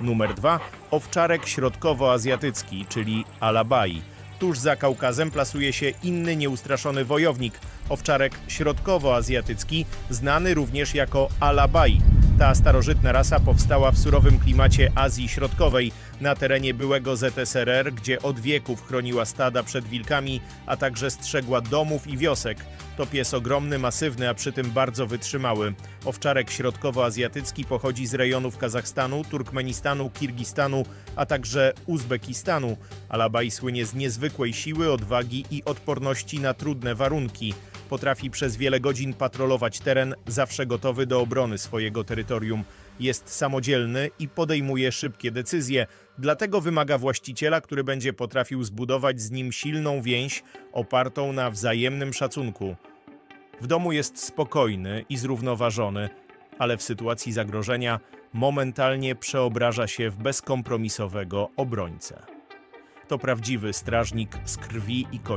Numer 2. Owczarek środkowoazjatycki, czyli Alabai. Tuż za Kaukazem plasuje się inny nieustraszony wojownik, owczarek środkowoazjatycki, znany również jako Alabai. Ta starożytna rasa powstała w surowym klimacie Azji Środkowej, na terenie byłego ZSRR, gdzie od wieków chroniła stada przed wilkami, a także strzegła domów i wiosek. To pies ogromny, masywny, a przy tym bardzo wytrzymały. Owczarek środkowoazjatycki pochodzi z rejonów Kazachstanu, Turkmenistanu, Kirgistanu, a także Uzbekistanu. Alabai słynie z niezwykłej siły, odwagi i odporności na trudne warunki. Potrafi przez wiele godzin patrolować teren, zawsze gotowy do obrony swojego terytorium. Jest samodzielny i podejmuje szybkie decyzje, dlatego wymaga właściciela, który będzie potrafił zbudować z nim silną więź opartą na wzajemnym szacunku. W domu jest spokojny i zrównoważony, ale w sytuacji zagrożenia momentalnie przeobraża się w bezkompromisowego obrońcę. To prawdziwy strażnik z krwi i kości.